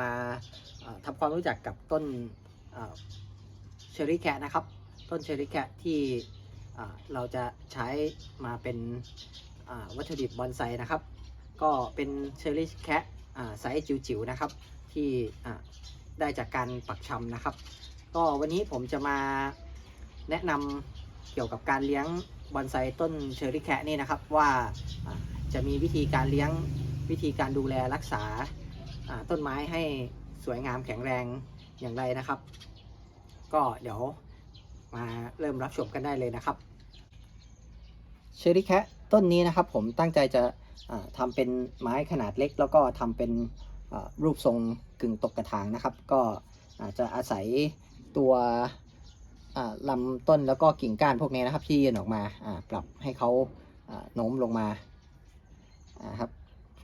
มาทำความรู้จักกับต้นเชอรี่แคะนะครับ ต้นเชอรี่แคะที่เราจะใช้มาเป็นวัตถุดิบบอนไซนะครับ ก็เป็นเชอรี่แคะอ่าไซส์จิ๋วๆนะครับ ที่ได้จากการปักชำนะครับ ก็วันนี้ผมจะมาแนะนำเกี่ยวกับการเลี้ยงบอนไซต้นเชอรี่แคะนี่นะครับว่าจะมีวิธีการเลี้ยงวิธีการดูแลรักษา ต้นไม้ให้สวยงามแข็งแรงอย่างไรนะครับ ก็เดี๋ยวมาเริ่มรับชมกันได้เลยนะครับเชอรี่แคะต้นนี้นะครับผมตั้งใจจะอ่าทำเป็นไม้ขนาดเล็ก แล้วก็ทำเป็นรูปทรงกึ่งตกกระถางนะครับ ก็อาจจะอาศัยตัวอ่าลำต้นแล้วก็กิ่งก้านพวกนี้นะครับ ที่ยื่นออกมาปรับให้เขาโน้มลงมาครับ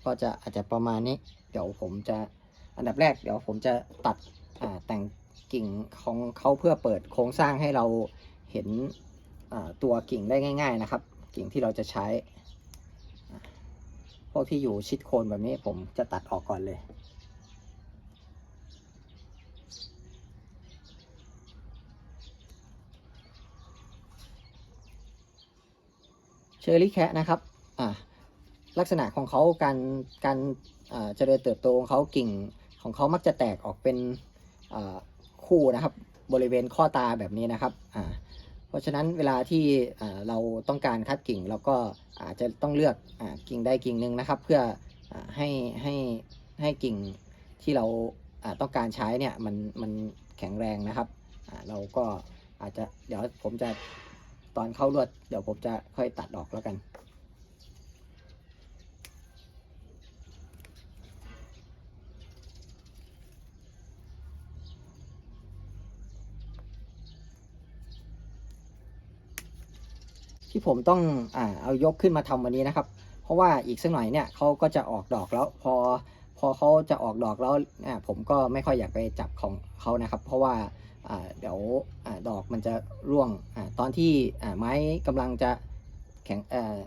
ก็จะอาจจะประมาณนี้ เดี๋ยวผมจะอันดับแรกเดี๋ยวผมจะตัดแต่งกิ่งของเขาเพื่อเปิดโครงสร้างให้เราเห็นตัวกิ่งได้ง่าย ๆนะครับ กิ่งที่เราจะใช้ พวกที่อยู่ชิดโคนแบบนี้ผมจะตัดออกก่อนเลยเชอร์รี่แคะนะครับ ลักษณะของเขาการการเจริญเติบโตของเขากิ่งของเขามักจะแตกออกเป็นคู่นะครับบริเวณข้อตาแบบนี้นะครับอ่าเพราะฉะนั้นเวลาที่เราต้องการคัดกิ่งเราก็อาจจะต้องเลือกอกิ่งใดกิ่งหนึ่งนะครับ เพื่ออให้ให้ให้กิ่งที่เราต้องการใช้เนี่ยมันมันแข็งแรงนะครับเราก็อาจจะเดี๋ยวผมจะตอนเข้าลวด เดี๋ยวผมจะค่อยตัดออกแล้วกัน ที่ผมต้องอ่าเอายกขึ้นมาทำวันนี้นะครับ เพราะว่าอีกสักหน่อยเนี่ยเขาก็จะออกดอกแล้วพอพอเขาจะออกดอกแล้วอ่าผมก็ไม่ค่อยอยากไปจับของเขานะครับ เพราะว่าอ่าเดี๋ยวอาดอกมันจะร่วงอาตอนที่อ่าไม้กำลังจะแข็งเอ่อ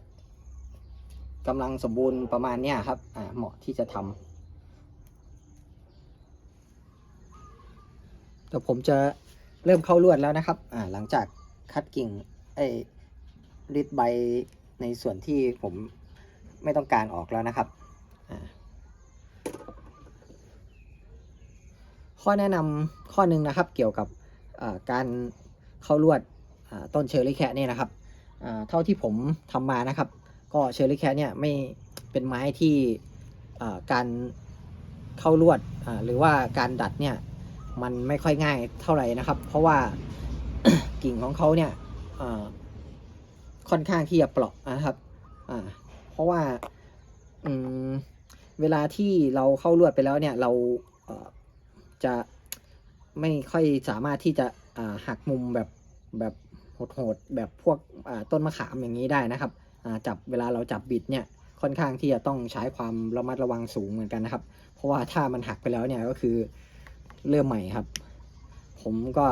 กำลังสมบูรณ์ประมาณเนี้ยครับเหมาะที่จะทำเดี๋ยวผมจะเริ่มเข้าลวดแล้วนะครับหลังจากคัดกิ่งไอ ริดใบในส่วนที่ผมไม่ต้องการออกแล้วนะครับ ข้อแนะนำข้อหนึ่งนะครับเกี่ยวกับการเข้าลวดต้นเชอร์รี่แคะเนี่ยนะครับเท่าที่ผมทำมานะครับ ก็เชอร์รี่แคะเนี่ยไม่เป็นไม้ที่การเข้าลวดหรือว่าการดัดเนี่ยมันไม่ค่อยง่ายเท่าไหร่นะครับ เพราะว่ากิ่งของเขาเนี่ย ค่อนข้างที่จะเปราะนะครับ อ่า เพราะว่าอืมเวลาที่เราเข้าลวดไปแล้วเนี่ย เราเจะไม่ค่อยสามารถที่จะหักมุมแบบแบบโหดๆแบบพวกต้นมะขามอย่างนี้ได้นะครับจับเวลาเราจับบิดเนี่ยค่อนข้างที่จะต้องใช้ความระมัดระวังสูงเหมือนกันนะครับ เพราะว่าถ้ามันหักไปแล้วเนี่ยก็คือเริ่มใหม่ครับ ผมก็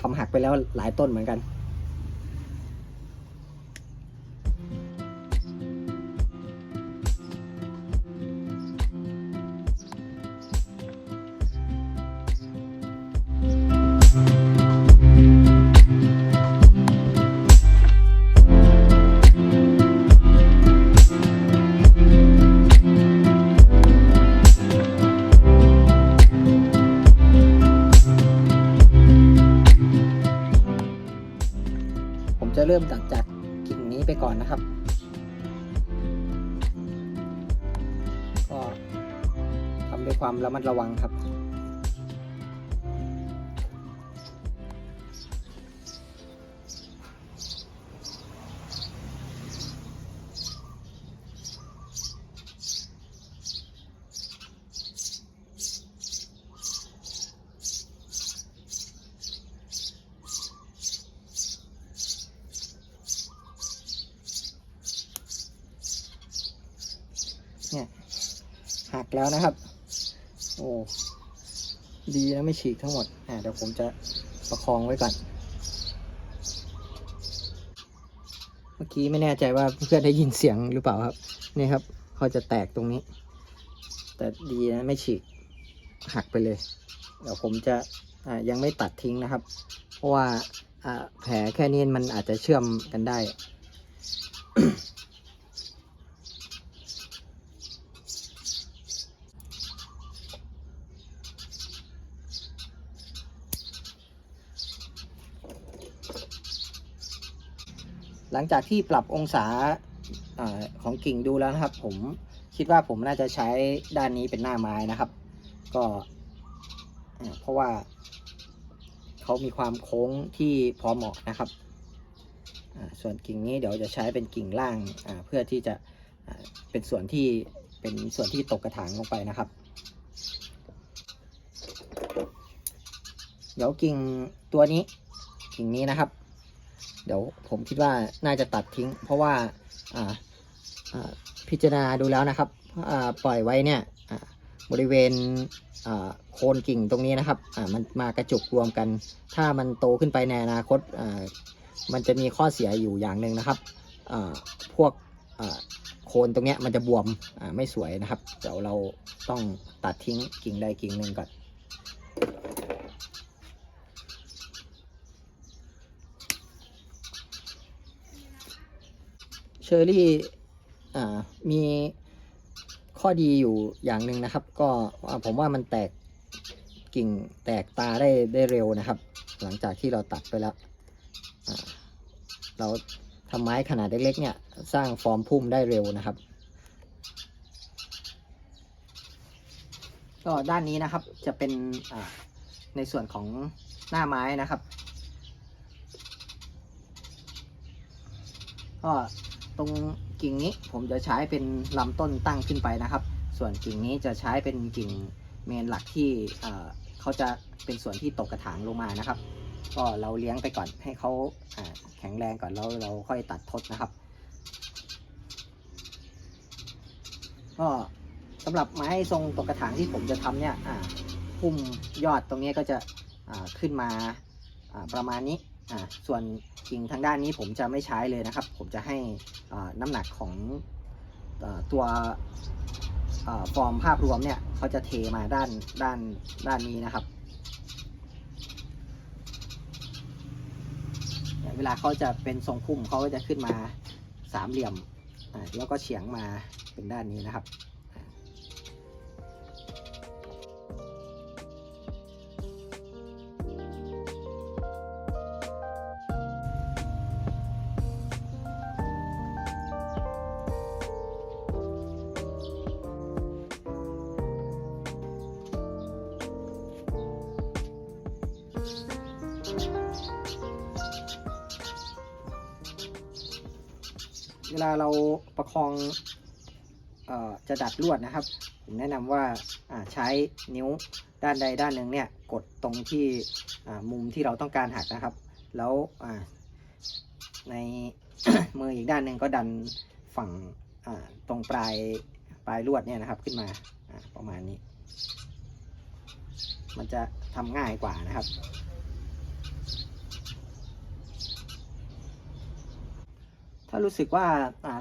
ทำหักไปแล้วหลายต้นเหมือนกัน ความระมัดระวังครับ เนี่ยหักแล้วนะครับ โอ้ดีนะไม่ฉีกทั้งหมด อ่าเดี๋ยวผมจะประคองไว้ก่อน เมื่อกี้ไม่แน่ใจว่าเพื่อนได้ยินเสียงหรือเปล่าครับ นี่ครับเขาจะแตกตรงนี้ แต่ดีนะไม่ฉีกหักไปเลย เดี๋ยวผมจะอ่ายังไม่ตัดทิ้งนะครับ เพราะว่าอ่าแผลแค่นี้มันอาจจะเชื่อมกันได้ หลังจากที่ปรับองศาอของกิ่งดูแล้วนะครับ ผมคิดว่าผมน่าจะใช้ด้านนี้เป็นหน้าไม้นะครับ ก็เพราะว่าเขามีความโค้งที่พอเหมาะนะครับ ส่วนกิ่งนี้เดี๋ยวจะใช้เป็นกิ่งล่างเพื่อที่จะเป็นส่วนที่เป็นส่วนที่ตกกระถางลงไปนะครับ เดี๋ยวกิ่งตัวนี้กิ่งนี้นะครับ เดี๋ยวผมคิดว่าน่าจะตัดทิ้ง เพราะว่าพิจารณาดูแล้วนะครับอ่าปล่อยไว้เนี่ยบริเวณโคนกิ่งตรงนี้นะครับมันมากระจุกรวมกัน ถ้ามันโตขึ้นไปในอนาคตมันจะมีข้อเสียอยู่อย่างหนึ่งนะครับพวกโคนตรงนี้มันจะบวมไม่สวยนะครับ เดี๋ยวเราต้องตัดทิ้งกิ่งใดกิ่งหนึ่งก่อน อรี่อ่ามีข้อดีอยู่อย่างหนึ่งนะครับ ก็ผมว่ามันแตกกิ่งแตกตาได้ได้เร็วนะครับ หลังจากที่เราตัดไปแล้วเราทำไม้ขนาดเล็กๆเนี่ย สร้างฟอร์มพุ่มได้เร็วนะครับ ก็ด้านนี้นะครับจะเป็นอ่าในส่วนของหน้าไม้นะครับก็ ตรงกิ่งนี้ผมจะใช้เป็นลำต้นตั้งขึ้นไปนะครับ ส่วนกิ่งนี้จะใช้เป็นกิ่งเมนหลักที่เขาจะเป็นส่วนที่ตกกระถางลงมานะครับ ก็เราเลี้ยงไปก่อนให้เขาแข็งแรงก่อนแล้วเราค่อยตัดทดนะครับ ก็สำหรับไม้ทรงตกกระถางที่ผมจะทำเนี่ยพุ่มยอดตรงนี้ก็จะขึ้นมาประมาณนี้ส่วนกิ่งทางด้านนี้ผมจะไม่ใช้เลยนะครับ ผมจะให้ น้ำหนักของอตัวฟอร์มภาพรวมเนี่ยเขาจะเทมาด้านด้านด้านนี้นะครับ เวลาเขาจะเป็นทรงพุ่มเขาก็จะขึ้นมาสามเหลี่ยมแล้วก็เฉียงมาเป็นด้านนี้นะครับ เวลาเราประคองออจะดัดลวดนะครับ ผมแนะนำว่าใช้นิ้วด้านใดด้านหนึ่งเนี่ยกดตรงที่มุมที่เราต้องการหักนะครับ แล้วในมืออีกด้านหนึ่งก็ดันฝั่งตรงปลายปลายลวดเนี่ยนะครับขึ้นมาประมาณนี้ มันจะทำง่ายกว่านะครับ ถ้า รู้สึกว่า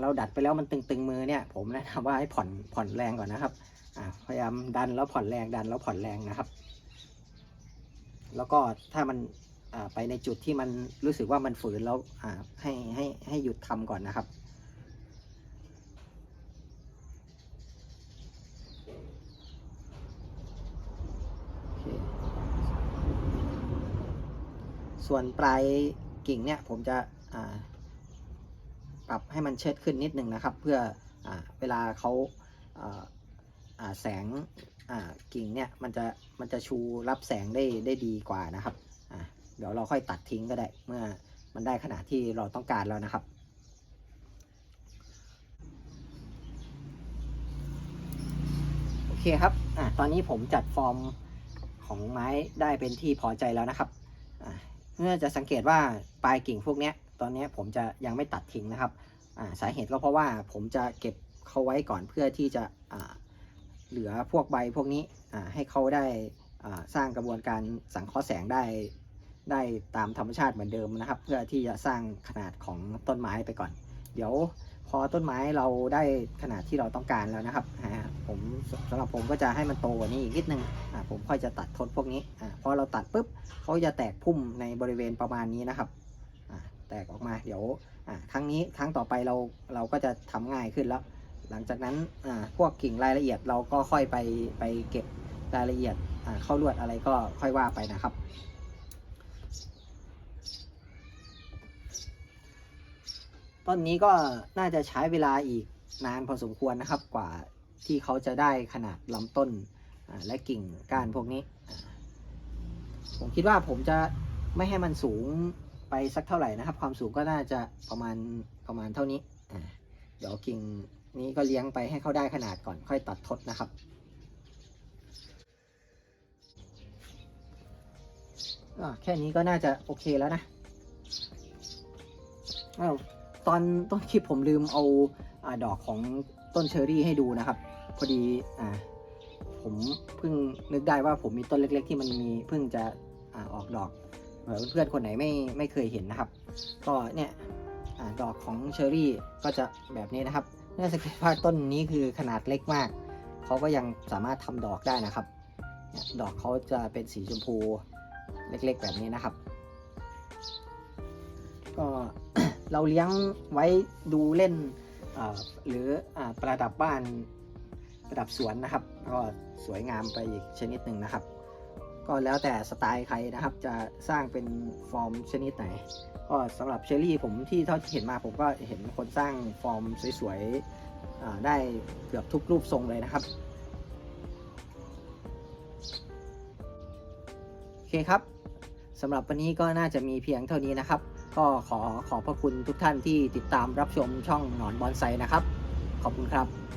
เราดัดไปแล้วมันตึงๆมือเนี่ยผมแนะนำว่าให้ผ่อนผ่อนแรงก่อนนะครับพยายามดันแล้วผ่อนแรงดันแล้วผ่อนแรงนะครับ แล้วก็ถ้ามันไปในจุดที่มันรู้สึกว่ามันฝืนแล้วให้ให้ให้หยุดทำก่อนนะครับส่วนปลายกิ่งเนี่ยผมจะ ปรับให้มันเชิดขึ้นนิดนึงนะครับ เพื่ออเวลาเขาาแสงกิ่งเนี่ยมันจะมันจะชูรับแสงได้ได้ดีกว่านะครับเดี๋ยวเราค่อยตัดทิ้งก็ได้ เมื่อมันได้ขนาดที่เราต้องการแล้วนะครับโอเคครับอตอนนี้ผมจัดฟอร์มของไม้ได้เป็นที่พอใจแล้วนะครับเมื่อจะสังเกตว่าปลายกิ่งพวกเนี้ย ตอนนี้ผมจะยังไม่ตัดทิ้งนะครับาสาเหตุก็เพราะว่าผมจะเก็บเขาไว้ก่อนเพื่อที่จะเหลือพวกใบพวกนี้ให้เขาได้สร้างกระบวนการสังเคราะห์แสงได้ได้ตามธรรมชาติเหมือนเดิมนะครับ เพื่อที่จะสร้างขนาดของต้นไม้ไปก่อน เดี๋ยวพอต้นไม้เราได้ขนาดที่เราต้องการแล้วนะครับผมสำหรับผมก็จะให้มันโตกว่านี้อีกนิดนึงอ่าผมค่อยจะตัดทดพวกนี้อ่าพอเราตัดปุ๊บเขาจะแตกพุ่มในบริเวณประมาณนี้นะครับ แตกออกมาเดี๋ยวครั้งนี้ครั้งต่อไปเราเราก็จะทำง่ายขึ้นแล้ว หลังจากนั้นพวกกิ่งรายละเอียดเราก็ค่อยไปไปเก็บรายละเอียดเข้าลวดอะไรก็ค่อยว่าไปนะครับต้นนี้ก็น่าจะใช้เวลาอีกนานพอสมควรนะครับกว่าที่เขาจะได้ขนาดลำต้นและกิ่งก้านพวกนี้ ผมคิดว่าผมจะไม่ให้มันสูง ไปสักเท่าไหร่นะครับ ความสูงก็น่าจะประมาณประมาณเท่านี้เดี๋ยวกิ่งนี้ก็เลี้ยงไปให้เขาได้ขนาดก่อนค่อยตัดทดนะครับอ่าแค่นี้ก็น่าจะโอเคแล้วนะอ้าตอนต้นคลิปผมลืมเอาอดอกของต้นเชอรี่ให้ดูนะครับ พอดีอ่าผมเพิ่งนึกได้ว่าผมมีต้นเล็ก ๆ ที่มันมีเพิ่งจะอาออกดอก เพื่อนคนไหนไม่ไม่เคยเห็นนะครับ ก็เนี่ยอดอกของเชอรี่ก็จะแบบนี้นะครับน่าสังเกตว่าต้นนี้คือขนาดเล็กมาก เขาก็ยังสามารถทำดอกได้นะครับ ดอกเขาจะเป็นสีชมพูเล็กๆ แบบนี้นะครับ ก็เราเลี้ยงไว้ดูเล่นหรืออประดับบ้านประดับสวนนะครับ ก็สวยงามไปอีกชนิดหนึ่งนะครับ ก็แล้วแต่สไตล์ใครนะครับ จะสร้างเป็นฟอร์มชนิดไหน ก็สำหรับเชอรี่ผมที่เท่าที่เห็นมาผมก็เห็นคนสร้างฟอร์มสวยๆได้เกือบทุกรูปทรงเลยนะครับโอเคครับสำหรับวันนี้ก็น่าจะมีเพียงเท่านี้นะครับ ก็ขอขอบพระคุณทุกท่านที่ติดตามรับชมช่องหนอนบอนไซนะครับ ขอบคุณครับ